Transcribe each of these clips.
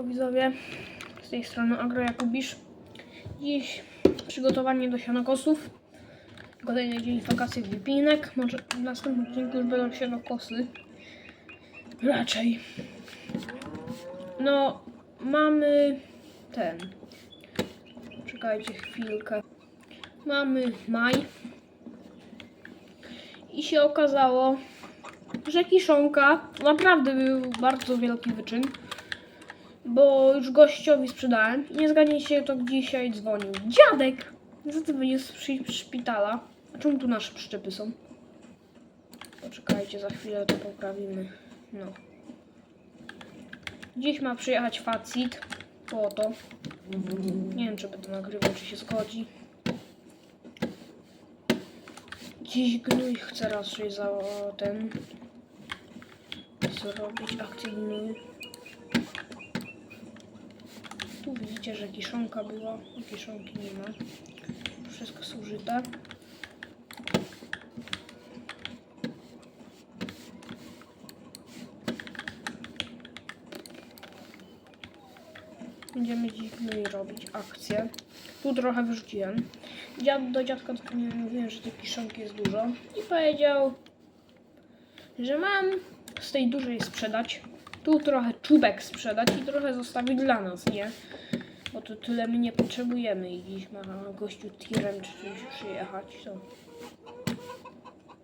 Siemanko widzowie, z tej strony Agro Jakubisz. Dziś przygotowanie do sianokosów. Kolejny dzień wakacji wypinek. Może w następnym odcinku już będą sianokosy. Raczej. No, mamy ten. Czekajcie chwilkę. Mamy maj. I się okazało, że kiszonka naprawdę był bardzo wielki wyczyn, bo już gościowi sprzedałem. Nie zgadnijcie, to dzisiaj dzwonił. Dziadek! Za to będzie z szpitala. A czemu tu nasze przyczepy są? Poczekajcie, za chwilę to poprawimy. No. Dziś ma przyjechać facit. Po to. Nie wiem, czy będę nagrywał, czy się zgodzi. Dziś gnój chce raczej za ten zrobić akcję gnój. Że kiszonka była, kiszonki nie ma. Wszystko zużyte. Będziemy dziś gnój robić akcję. Tu trochę wyrzuciłem. Dziad, do dziadka mówiłem, że tej kiszonki jest dużo. I powiedział, że mam z tej dużej sprzedać. Tu trochę czubek sprzedać i trochę zostawić dla nas, nie? Bo to tyle my nie potrzebujemy i dziś ma gościu tirem czy czymś przyjechać, to...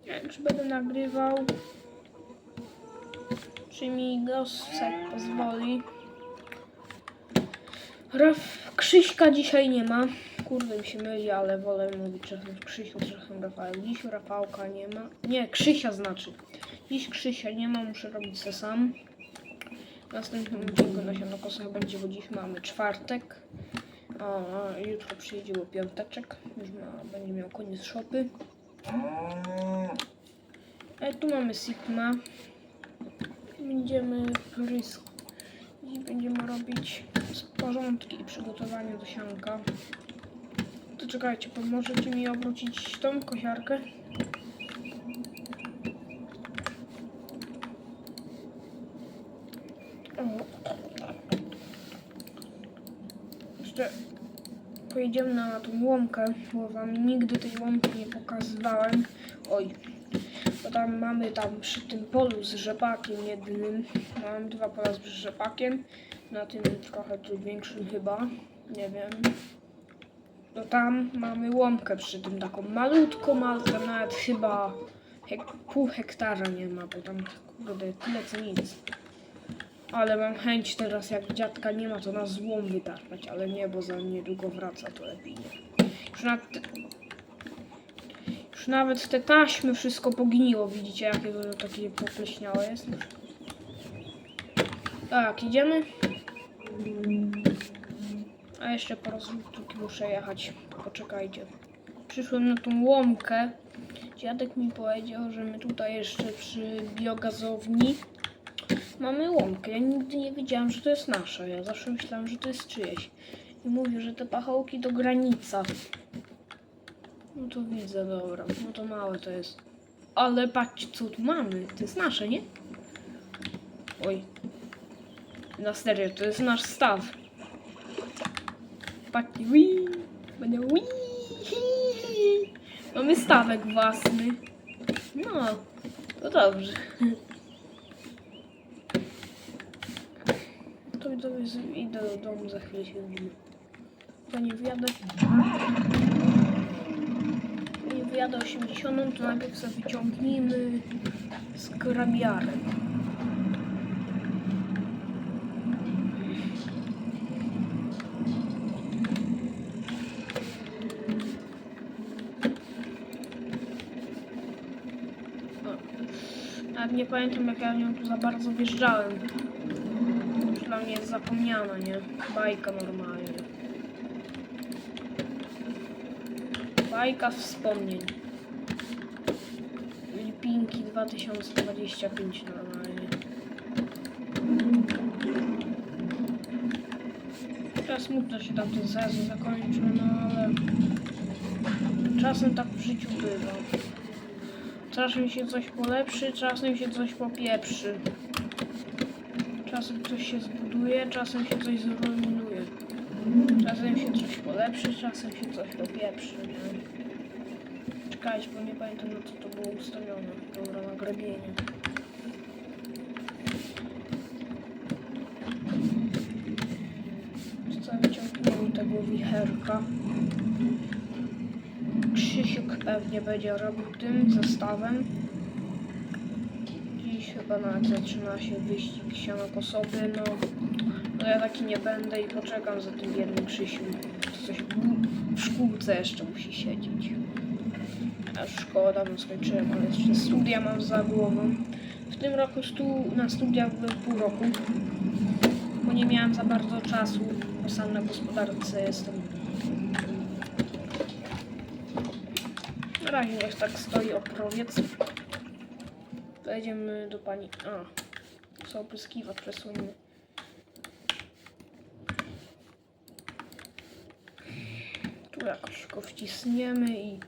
Wiem, czy będę nagrywał. Czy mi gosek pozwoli. Raf... Krzyśka dzisiaj nie ma. Kurde mi się myli, ale wolę mówić czasem Krzysiu, czasem Rafał. Dziś Rafałka nie ma. Nie, Krzysia znaczy. Dziś Krzysia nie ma, muszę robić se sam. W następnym odcinku na sianokosach będzie, bo dziś mamy czwartek. A a jutro przyjedzie bo piąteczek. Już ma, będzie miał koniec szopy. E, tu mamy Sigma. Będziemy rys. Dziś będziemy robić porządki i przygotowanie do sianka. To czekajcie, pomożecie mi obrócić tą kosiarkę? Pojedziemy na tą łąkę, bo wam nigdy tej łąki nie pokazywałem. Oj, bo tam mamy tam przy tym polu z rzepakiem jednym, mam dwa pola z rzepakiem, na tym trochę tu większym chyba, nie wiem. To tam mamy łąkę przy tym taką malutką, malutką, nawet chyba hek pół hektara nie ma, bo tam kurde tyle co nic. Ale mam chęć teraz, jak dziadka nie ma, to na złom wytargać, ale nie, bo za niedługo wraca, to lepiej nie. Już nawet, już nawet te taśmy wszystko pogniło, widzicie, jakie to takie popleśniałe jest. Tak, idziemy. A jeszcze po rozrzutki muszę jechać, poczekajcie. Przyszłem na tą łąkę. Dziadek mi powiedział, że my tutaj jeszcze przy biogazowni mamy łąkę. Ja nigdy nie wiedziałam, że to jest nasze. Ja zawsze myślałam, że to jest czyjeś. I mówił, że te pachołki to granica. No to widzę, dobra. No to małe to jest. Ale patrzcie, co tu mamy. To jest nasze, nie? Oj. Na serio, to jest nasz staw. Patrzcie, wii. Będę wii. Mamy stawek własny. No, to dobrze. To widzowie, z- idę do domu, za chwilę się widzimy. To nie wyjadę. Nie wyjadę 80, to najpierw sobie wyciągnijmy skrabiarę. Nawet nie pamiętam jak ja nią tu za bardzo wjeżdżałem. Dla jest zapomniana, nie? Bajka normalnie. Bajka wspomnień. Lipinki 2025 normalnie. Teraz smutno się tam ten sezon zakończył, no ale czasem tak w życiu bywa. Czasem się coś polepszy, czasem się coś popieprzy. Czasem coś się zbuduje, czasem się coś zrujnuje. Czasem się coś polepszy, czasem się coś dopieprzy, nie? Czekajcie, bo nie pamiętam na co to było ustawione. Dobra, na grabienie. Co wyciągnęło tego wicherka? Krzysiek pewnie będzie robił tym zestawem. Dziś chyba zaczyna się wyścig siana po sobie, no. No ja taki nie będę i poczekam za tym jednym Krzysiu. To coś w- szkółce jeszcze musi siedzieć. Ja już szkołę dawno skończyłem, ale jeszcze studia mam za głową. W tym roku stu, na studiach byłem pół roku, bo nie miałem za bardzo czasu, bo sam na gospodarce jestem. Na razie niech tak stoi okrowiec. Wejdziemy do pani... A, co opryskiwacz przesuńmy. Tu jakoś go wcisniemy i...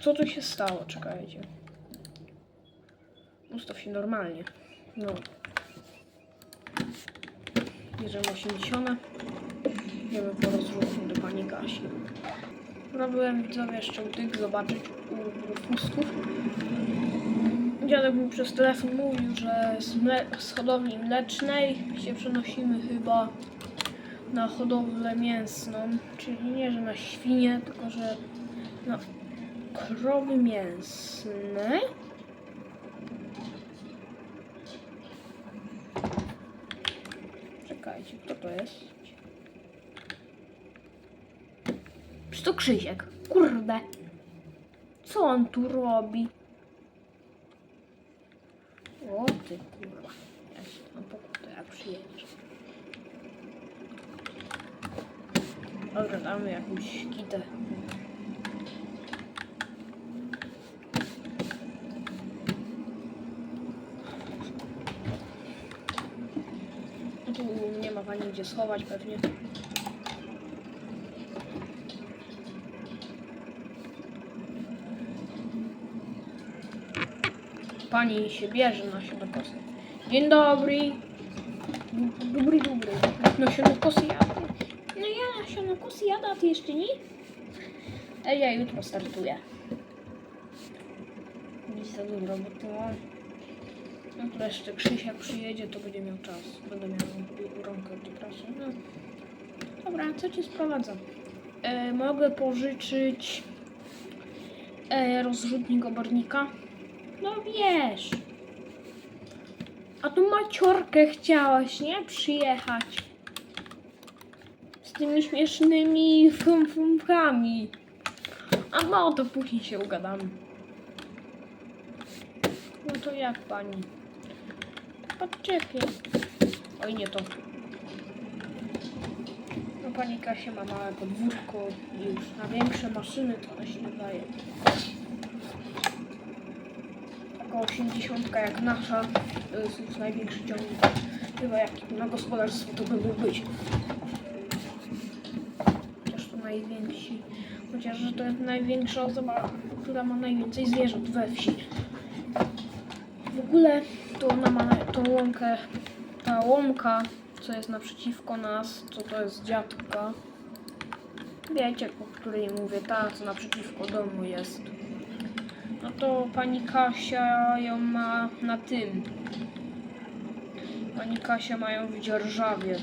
Co tu się stało? Czekajcie. Ustaw się normalnie. No. Bierzemy 80. Idziemy po rozruchu do pani Kasi. Robiłem widzowie jeszcze utyk zobaczyć u Rufusków. Dziadek mi przez telefon mówił, że z, z hodowli mlecznej się przenosimy chyba na hodowlę mięsną. Czyli nie, że na świnie, tylko że na krowy mięsne. Czekajcie, kto to jest? Czy to Krzysiek? Kurde. Co on tu robi? O ty kurwa. Ja się tam pokutę, jak przyjedziesz. Dobra, damy jakąś kitę. Tu nie ma pani gdzie schować pewnie. Pani się bierze na sianokosy. Dzień dobry. Dobry, dobry. No sianokosy jadę. No ja sianokosy jadę, a ty jeszcze nie? A ja jutro startuję. Nic za dużo roboty mam. No to jeszcze Krzysiek przyjedzie, to będzie miał czas. Będę miał rąkę do pracy. No. Dobra, co ci sprowadzam? E, mogę pożyczyć e, rozrzutnik obornika? No wiesz. A tu maciorkę chciałaś, nie? Przyjechać. Z tymi śmiesznymi fumfumkami. A no, to później się ugadamy. No to jak pani? Poczekaj. Oj, nie to. No pani Kasia ma małe podwórko i już na większe maszyny to ona się nie daje. Taka 80 jak nasza, to jest już największy ciągnik. Chyba jak na gospodarstwo to by mógł być. Chociaż to najwięksi. Chociaż że to jest największa osoba, która ma najwięcej zwierząt we wsi. W ogóle to ona ma tą łąkę, ta łąka, co jest naprzeciwko nas, co to jest dziadka. Wiecie, o której mówię, ta, co naprzeciwko domu jest. No to pani Kasia ją ma na tym. Pani Kasia ma ją w dzierżawie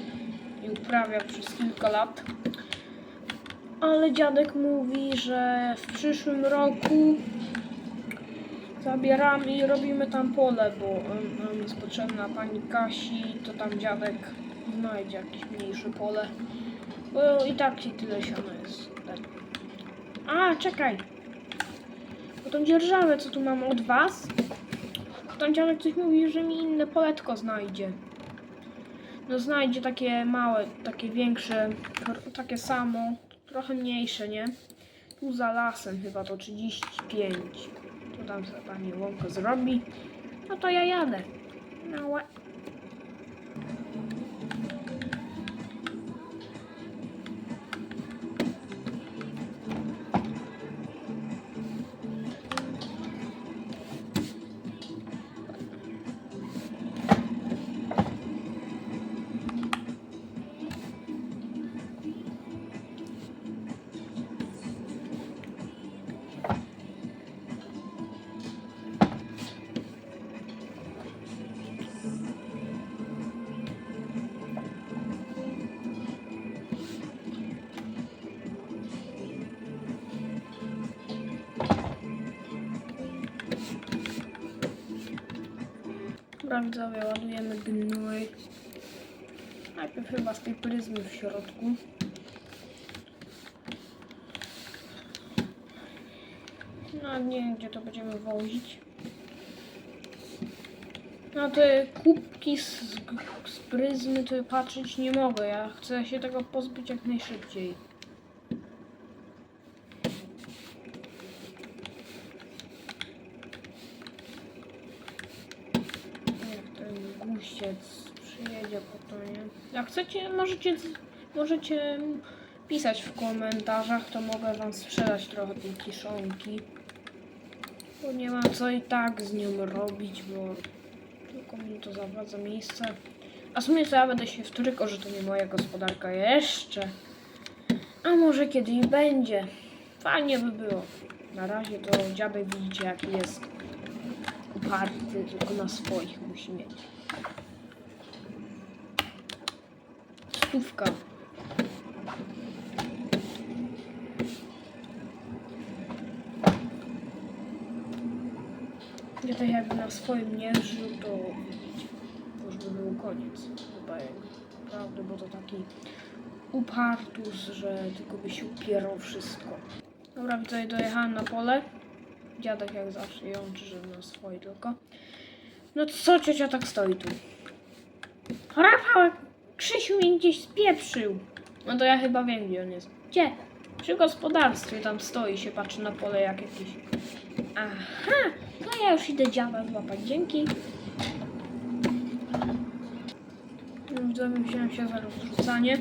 i uprawia przez kilka lat. Ale dziadek mówi, że w przyszłym roku zabieramy i robimy tam pole, bo nam jest potrzebna pani Kasi, to tam dziadek znajdzie jakieś mniejsze pole. Bo i tak i tyle siano jest. Tak. A, czekaj. Tą dzierżawę, co tu mam od was, tam dziadek coś mówi, że mi inne poletko znajdzie. No znajdzie takie małe, takie większe, takie samo, trochę mniejsze, nie? Tu za lasem chyba to 35. Tu tam sobie pani łąkę zrobi. No to ja jadę. No Dobra, widzowie, ładujemy gnój. Najpierw chyba z tej pryzmy w środku. No nie wiem, gdzie to będziemy wozić. No te kubki z, z pryzmy to patrzeć nie mogę. Ja chcę się tego pozbyć jak najszybciej. Jak ten guściec przyjedzie po to, nie? Jak chcecie, możecie, możecie pisać w komentarzach, to mogę wam sprzedać trochę tej kiszonki. Bo nie mam co i tak z nią robić, bo tylko mi to zawadza miejsce. A w sumie to ja będę się wtryko, że to nie moja gospodarka jeszcze. A może kiedy i będzie. Fajnie by było. Na razie to dziadek widzicie jaki jest uparty, tylko na swoich musi mieć. Stówka. Ja tak jakby na swoim żył, to już by był koniec. Chyba jak naprawdę, bo to taki upartus, że tylko by się upierał wszystko. Dobra, tutaj dojechałem na pole. Dziadek jak zawsze jączy, że na swoje tylko. No co ciocia tak stoi tu? Rafał, Krzysiu mnie gdzieś spieprzył. No to ja chyba wiem, gdzie on jest. Gdzie? Przy gospodarstwie tam stoi, się patrzy na pole jak jakieś. Aha, no ja już idę dziada złapać. Dzięki. Widzowie, wziąłem się za rozrzucanie.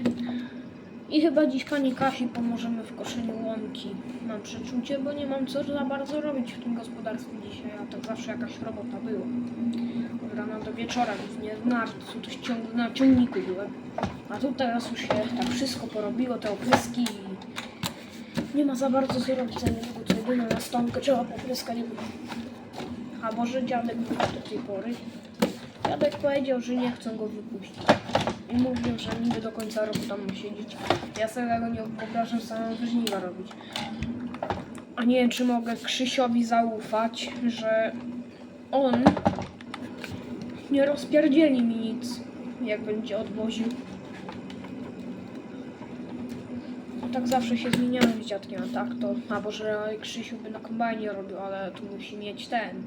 I chyba dziś pani Kasi pomożemy w koszeniu łąki. Mam przeczucie, bo nie mam co za bardzo robić w tym gospodarstwie dzisiaj, a tak zawsze jakaś robota była. Rana do wieczora, głównie w marcu, to ciągle na ciągniku byłem. A tu teraz już się tak wszystko porobiło, te opryski i nie ma za bardzo co robić, za niedługo tutaj będę na stonkę, trzeba popryskać. A Boże, dziadek był do tej pory. Dziadek powiedział, że nie chcą go wypuścić. I mówił, że niby do końca roku tam siedzieć. Ja sobie tego nie wyobrażam samą żniwa robić. A nie wiem, czy mogę Krzysiowi zaufać, że on nie rozpierdzieli mi nic, jak będzie odwoził. Tak zawsze się zmieniałem z dziadkiem, a tak to, albo że Krzysiu by na kombajnie robił, ale tu musi mieć ten.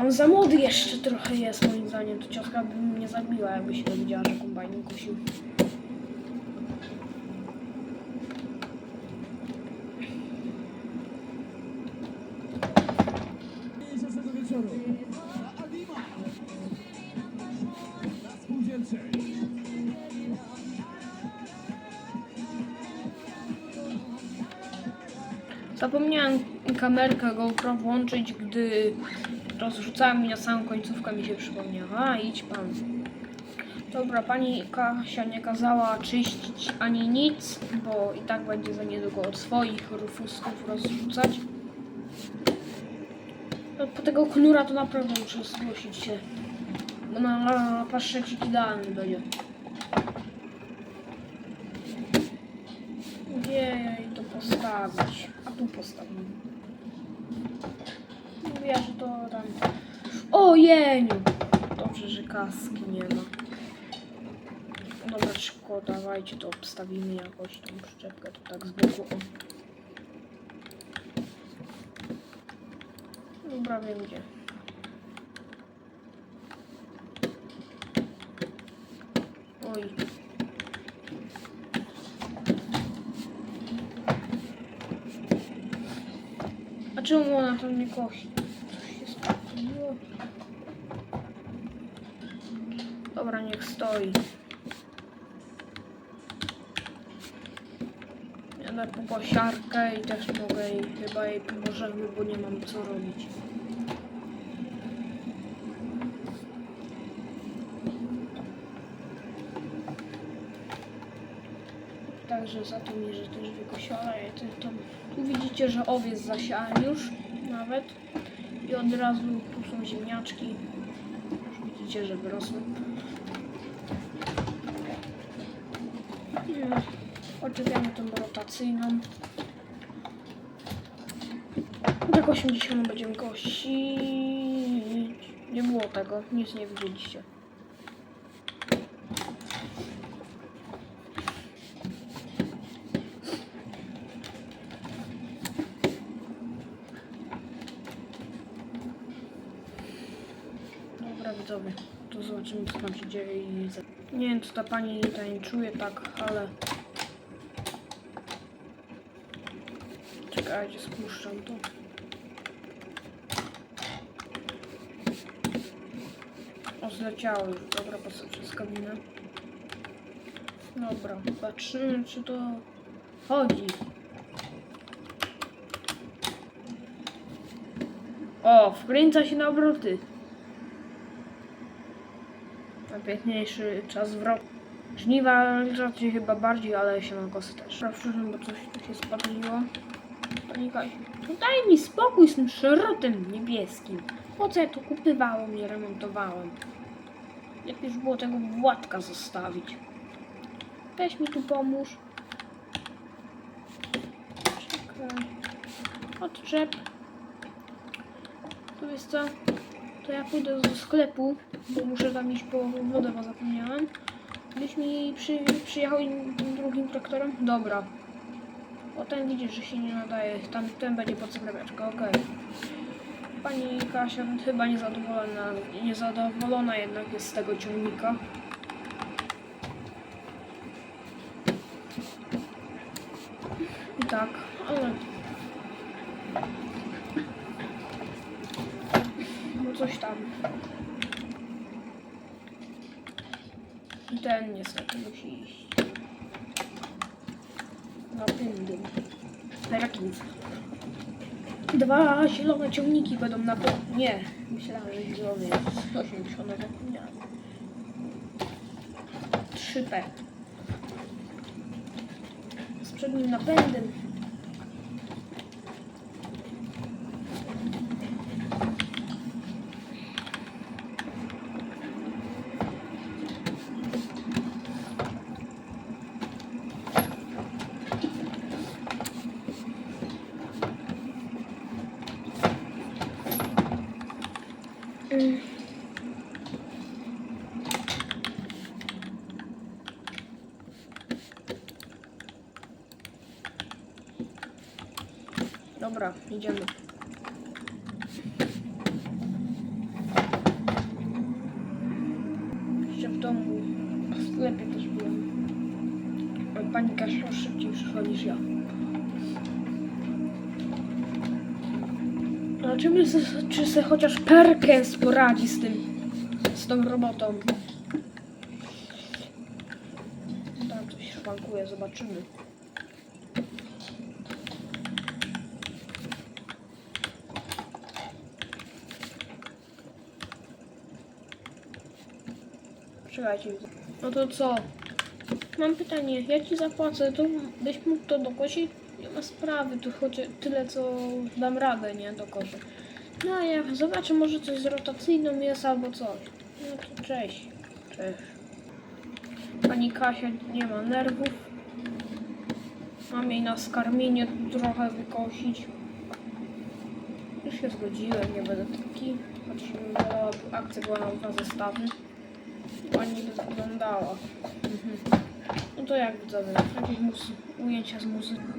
On za młody jeszcze trochę jest moim zdaniem, to ciotka by mnie zabiła, jakby się dowiedziała, że kombajn kusił. Kamerkę GoPro włączyć, gdy rozrzucałem i na samą końcówkę mi się przypomniała. Idź pan. Dobra, pani Kasia nie kazała czyścić ani nic, bo i tak będzie za niedługo od swoich rufusków rozrzucać. No, po tego knura to naprawdę muszę zgłosić się. Bo na, na paszczecik idealny będzie. Gdzie to postawić? A tu postawimy. Mówiła, że to tam... Ojeniu! Dobrze, że kaski nie ma. Dobra, szkoda, dawajcie to obstawimy jakoś tą przyczepkę tu tak z boku. O. Dobra, wiem gdzie. Oj. A czemu ona to nie kosi? Dobra, niech stoi. Jadę po kosiarkę i też mogę jej, chyba jej pomożemy, bo nie mam co robić. Także za to mi, że też wykosiona. Ja to, tu widzicie, że owiec zasiałem już nawet. I od razu tu są ziemniaczki. Już widzicie, że wyrosły. Odczepiamy tą rotacyjną. Tak 80 będziemy kosić. Nie było tego, nic nie widzieliście. Dobra widzowie, to zobaczymy co tam się dzieje i nie wiem co ta pani tańczuje tak, ale czekajcie, spuszczam to. O, zleciało już, dobra, patrzę przez kabinę. Dobra, patrzymy czy to chodzi. O, wkręca się na obroty. Najpiękniejszy czas w roku. Żniwa raczej chyba bardziej, ale się na kosy też. Proszę, bo coś tu się spaliło. Daj mi spokój z tym szrotem niebieskim. Po co ja to kupywałem i remontowałem? Lepiej już było tego Władka zostawić. Weź mi tu pomóż. Czekaj. Odczep. To jest co? To ja pójdę do sklepu, bo muszę tam iść po wodę, bo zapomniałem. Byś mi przy, przyjechał tym drugim traktorem? Dobra. O ten widzisz, że się nie nadaje. Tam ten będzie pod sklepiaczkę, okej. Pani Kasia chyba niezadowolona, niezadowolona jednak jest z tego ciągnika. I tak, ale... coś tam. I ten niestety musi iść. Na pędy. Perkins. Dwa zielone ciągniki będą na po... Nie, myślałem, że zielony jest 80, zapomniałem. 3P. Z przednim napędem. Mm. Dobra, idziemy. Jeszcze w domu, w sklepie też byłem. Pani Kasia szybciej przyszła niż ja. Zobaczymy, czy se chociaż Perkins poradzi z tym, z tą robotą. Tam coś szwankuje, zobaczymy. No to co? Mam pytanie, ja ci zapłacę, to byś mógł to dokosić? Nie ma sprawy, to choć tyle co dam radę, nie? Dokoszę. No a jak zobaczę, może coś z rotacjną jest albo coś. No to cześć. Cześć. Pani Kasia nie ma nerwów. Mam jej na skarmienie trochę wykosić. Już się zgodziłem, nie będę taki. Wolałabym, akcja była na dwa zestawy. Ładnie by wyglądała. Mhm. No to jak widzowie, jakieś ujęcia z muzyki.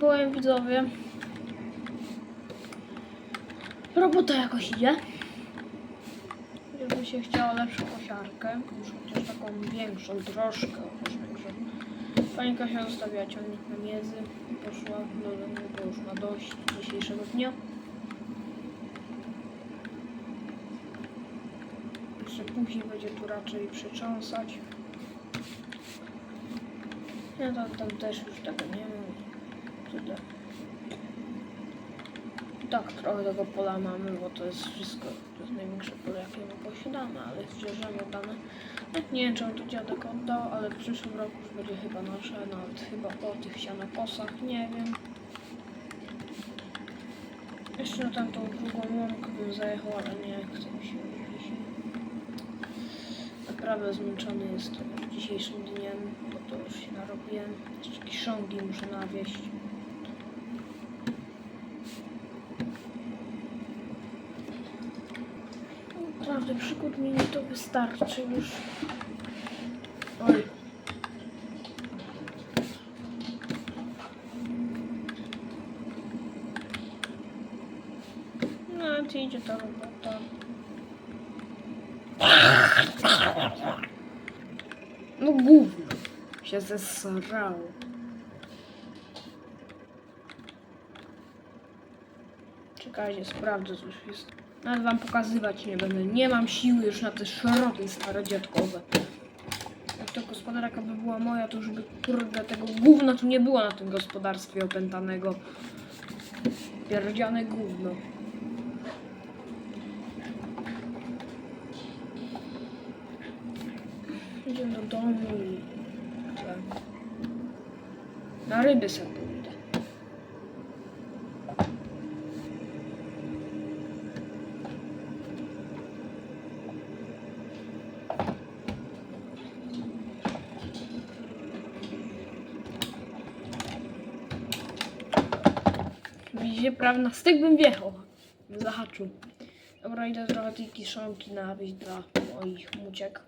Powiem widzowie. Robota jakoś idzie. Gdyby się chciało lepszą kosiarkę, już chociaż taką większą, troszkę większą. Pani Kasia zostawiła ciągnik na miezy i poszła do domu, bo już ma dość dzisiejszego dnia. Jeszcze później będzie tu raczej przecząsać. Ja tam, tam też już tego nie mam. Tyle. I Tak, trochę tego pola mamy, bo to jest wszystko, to jest największe pole, jakie my posiadamy, ale oddane. No, nie wiem, czemu to dziadek oddał, ale w przyszłym roku już będzie chyba nasze, nawet chyba po tych sianokosach, nie wiem. Jeszcze na tamtą drugą łąkę bym zajechał, ale nie chcę mi się dzisiaj. Naprawdę zmęczony jestem dzisiejszym dniem, bo to już się narobiłem. Jeszcze kiszonki muszę nawieść. Nie to wystarczy już. Oj. No, ty idzie ta robota. No gówno. Się zesrało. Czekajcie, sprawdzę coś jest. Nawet wam pokazywać nie będę. Nie mam siły już na te szroty stare dziadkowe. Jak to gospodarka by była moja, to już by kurde tego gówna tu nie było na tym gospodarstwie opętanego. Pierdziane gówno. Idziemy do domu i. Na ryby sobie pójdę. Widzicie, prawie na styk bym wjechał. Zahaczył. Dobra, idę trochę tej kiszonki nawieźć dla moich muciek.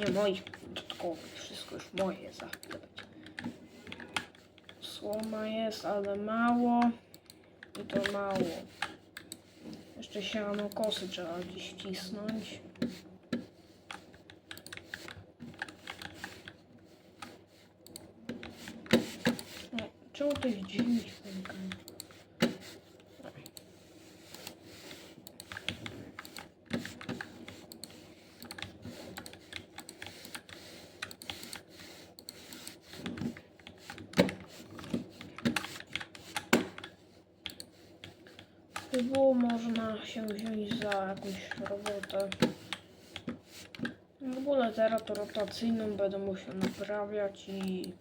Nie moich, dodatkowych. Wszystko już moje jest. za chwilę będzie. Słoma jest, ale mało. I to mało. Jeszcze siano kosy trzeba gdzieś wcisnąć. O, Czemu to jest dziwnie dźwięk? By było można się wziąć za jakąś robotę. W ogóle teraz to rotacyjną będę musiał naprawiać i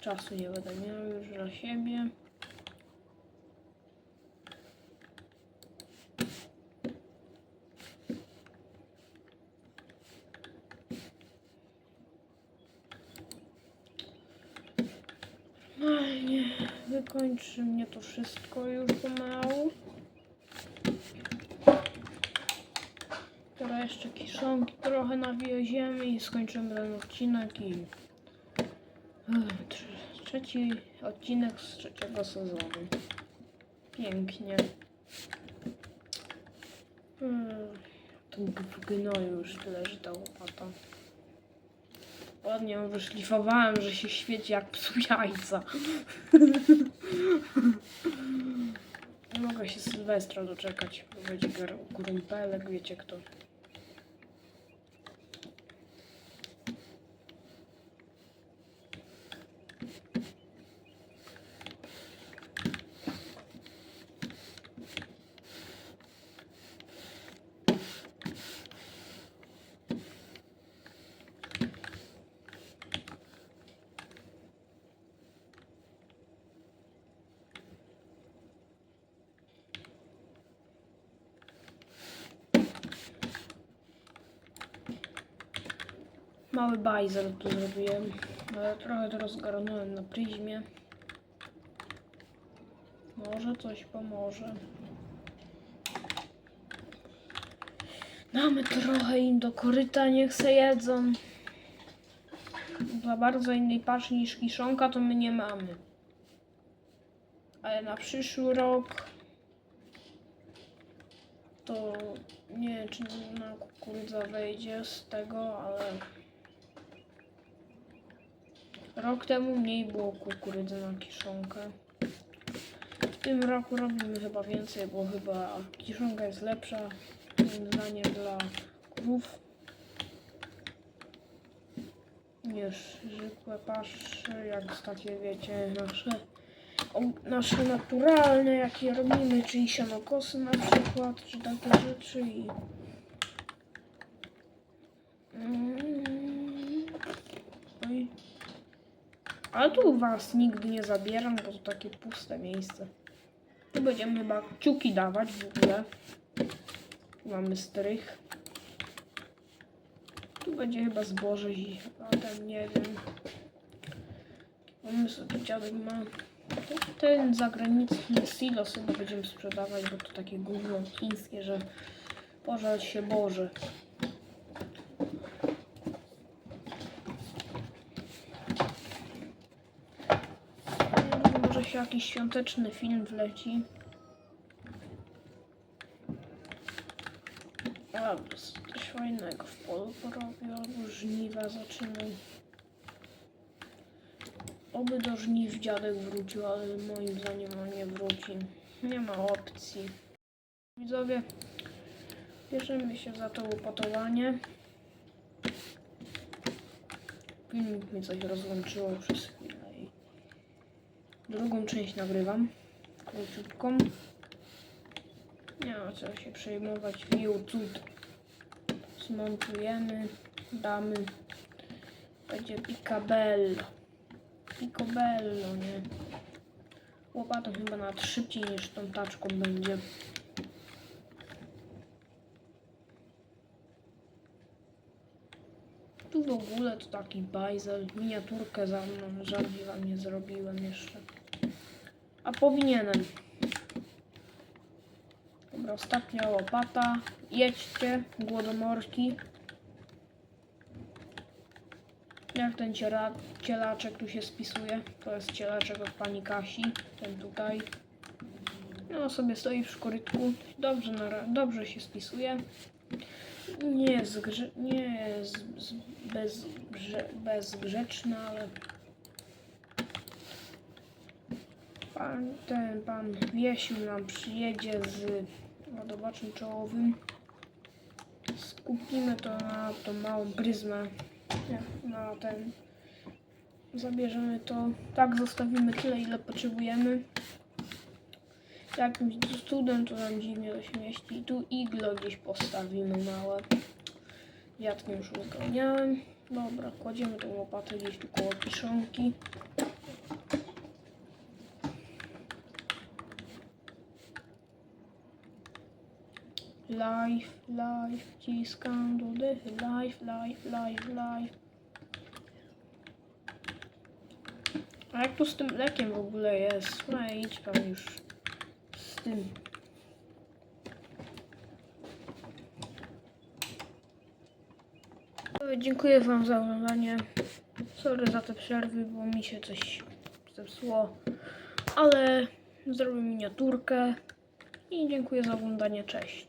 czasu nie będę miał już dla siebie. Ach, nie, wykończy mnie to wszystko już pomału. Teraz jeszcze kiszonki trochę nawieziemy i skończymy ten odcinek i trzeci odcinek z trzeciego sezonu. Pięknie. Hmm, w gnoju już tyle, że ta łopata. Ładnie ją wyszlifowałem, że się świeci jak psu jajca. Nie mogę się Sylwestra doczekać, bo będzie grumpelek, wiecie kto. Mały bajzel tu zrobiłem, ale trochę to rozgarnąłem na pryzmie. Może coś pomoże. Damy trochę im do koryta, niech se jedzą. za bardzo innej paszy niż kiszonka, to my nie mamy. Ale na przyszły rok to nie wiem, czy na kukurydza wejdzie z tego, ale rok temu mniej było kukurydzy na kiszonkę. W tym roku robimy chyba więcej, bo chyba kiszonka jest lepsza moim zdaniem dla krów niż zwykłe pasze, jak takie wiecie nasze o- nasze naturalne, jakie robimy, czyli sianokosy na przykład, czy takie rzeczy i Mm. Oj. Ale tu was nigdy nie zabieram, bo to takie puste miejsce. Tu będziemy chyba kciuki dawać w ogóle. Tu mamy strych. Tu będzie chyba zboże i a tam nie wiem. Pomysł to dziadek ma. Ten zagraniczny silos chyba będziemy sprzedawać, bo to takie gówno chińskie, że pożal się Boże. Jakiś świąteczny film wleci. Albo coś fajnego w polu porobię, albo żniwa zaczynam. Oby do żniw dziadek wrócił, ale moim zdaniem on nie wróci. Nie ma opcji. Widzowie, bierzemy się za to upatowanie. Filmik mi coś rozłączyło przez chwilę drugą część nagrywam, króciutką. Nie ma co się przejmować, mił cud. Zmontujemy, damy. Będzie picabello. Picobello, nie? Łopatą chyba nawet szybciej niż tą taczką będzie. Tu w ogóle to taki bajzel. Miniaturkę za mną, żadnej wam nie zrobiłem jeszcze. A powinienem. Dobra, ostatnia łopata. Jedźcie, głodomorki. Jak ten ciela, cielaczek tu się spisuje? To jest cielaczek od pani Kasi. Ten tutaj. No sobie stoi w szkorytku. Dobrze, dobrze się spisuje. Nie jest, nie jest bez, grze- bezgrzeczny, ale pan, ten pan Wiesiu nam przyjedzie z ładowaczem czołowym. Skupimy to na tą małą pryzmę. Nie, na ten. Zabierzemy to. Tak, zostawimy tyle, ile potrzebujemy. Jakimś cudem to nam dziwnie to się mieści. Tu iglo gdzieś postawimy małe. Dziadkiem już uzgadniałem. Dobra, kładziemy tą łopatę gdzieś tu koło kiszonki. Life, life, wciskam do. Life, life, life, life. A jak tu z tym lekiem w ogóle jest? No idź pan już z tym. Dziękuję wam za oglądanie. Sorry za te przerwy, bo mi się coś zepsuło. Ale zrobię miniaturkę. I dziękuję za oglądanie. Cześć.